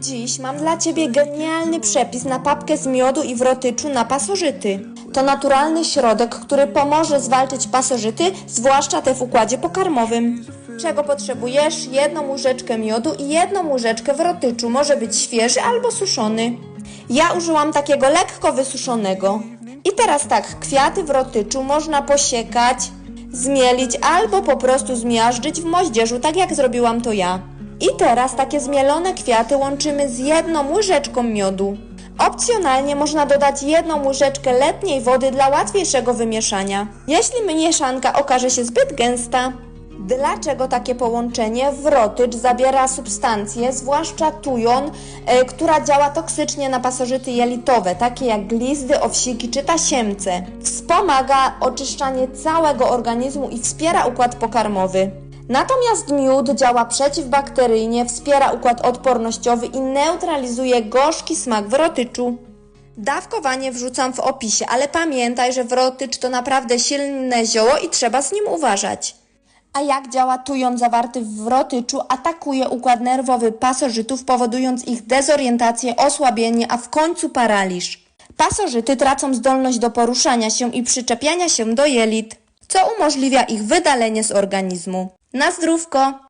Dziś mam dla Ciebie genialny przepis na papkę z miodu i wrotyczu na pasożyty. To naturalny środek, który pomoże zwalczyć pasożyty, zwłaszcza te w układzie pokarmowym. Czego potrzebujesz? Jedną łyżeczkę miodu i jedną łyżeczkę wrotyczu. Może być świeży albo suszony. Ja użyłam takiego lekko wysuszonego. I teraz tak, kwiaty wrotyczu można posiekać, zmielić albo po prostu zmiażdżyć w moździerzu, tak jak zrobiłam to ja. I teraz takie zmielone kwiaty łączymy z jedną łyżeczką miodu. Opcjonalnie można dodać jedną łyżeczkę letniej wody dla łatwiejszego wymieszania. Jeśli mieszanka okaże się zbyt gęsta, Dlaczego takie połączenie? Wrotycz zawiera substancję, zwłaszcza tujon, e, która działa toksycznie na pasożyty jelitowe, takie jak glizdy, owsiki czy tasiemce. Wspomaga oczyszczanie całego organizmu i wspiera układ pokarmowy. Natomiast miód działa przeciwbakteryjnie, wspiera układ odpornościowy i neutralizuje gorzki smak wrotyczu. Dawkowanie wrzucam w opisie, ale pamiętaj, że wrotycz to naprawdę silne zioło i trzeba z nim uważać. A jak działa tujon zawarty w wrotyczu? Atakuje układ nerwowy pasożytów, powodując ich dezorientację, osłabienie, a w końcu paraliż. Pasożyty tracą zdolność do poruszania się i przyczepiania się do jelit, co umożliwia ich wydalenie z organizmu. Na zdrówko!